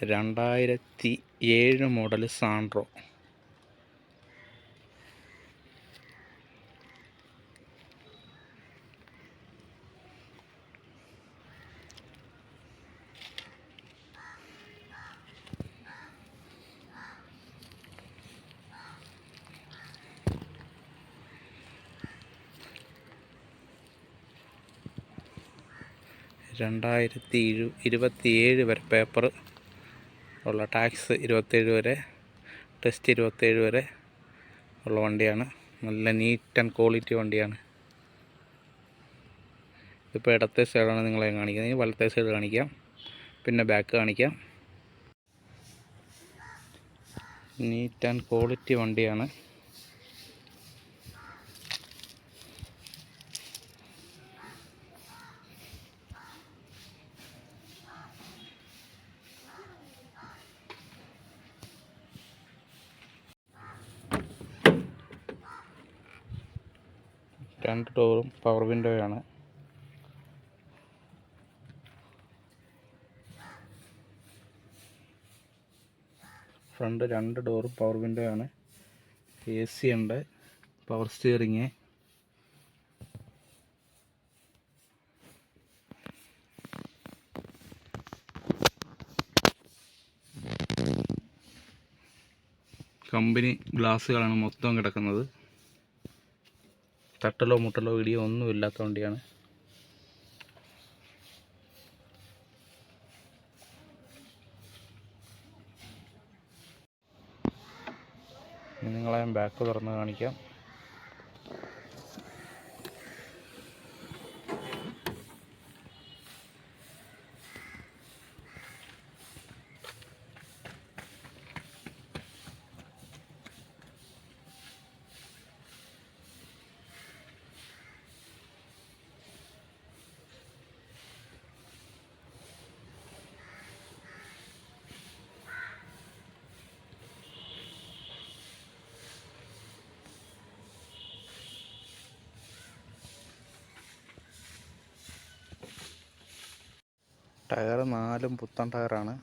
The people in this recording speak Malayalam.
രണ്ടായിരത്തി ഏഴ് മോഡൽ സാൻഡ്രോ. രണ്ടായിരത്തി ഇരു ഇരുപത്തിയേഴ് വരെ പേപ്പർ ഉള്ള ടാക്സ് ഇരുപത്തേഴ് വരെ ടെസ്റ്റ് ഇരുപത്തേഴ് വരെ ഉള്ള വണ്ടിയാണ്. നല്ല നീറ്റ് ആൻഡ് ക്വാളിറ്റി വണ്ടിയാണ്. ഇപ്പോൾ ഇടത്തെ സൈഡാണ് നിങ്ങളെ കാണിക്കുന്നത്. വലത്തെ സൈഡ് കാണിക്കാം. പിന്നെ ബാക്ക് കാണിക്കാം. നീറ്റ് ആൻഡ് ക്വാളിറ്റി വണ്ടിയാണ്. രണ്ട് ഡോറും പവർ വിൻഡോയാണ് ഫ്രണ്ട് രണ്ട് ഡോറും പവർ വിൻഡോ ആണ്. എ സി ഉണ്ട് പവർ സ്റ്റിയറിങ് കമ്പനി ഗ്ലാസ്സുകളാണ് മൊത്തം കിടക്കുന്നത്. തട്ടലോ മുട്ടലോ ഇടിയോ ഒന്നും ഇല്ലാത്ത വണ്ടിയാണ് നിങ്ങളെ ബാക്ക് തുറന്ന് കാണിക്കാം. ടയർ നാലും പുത്തൻ ടയറാണ്.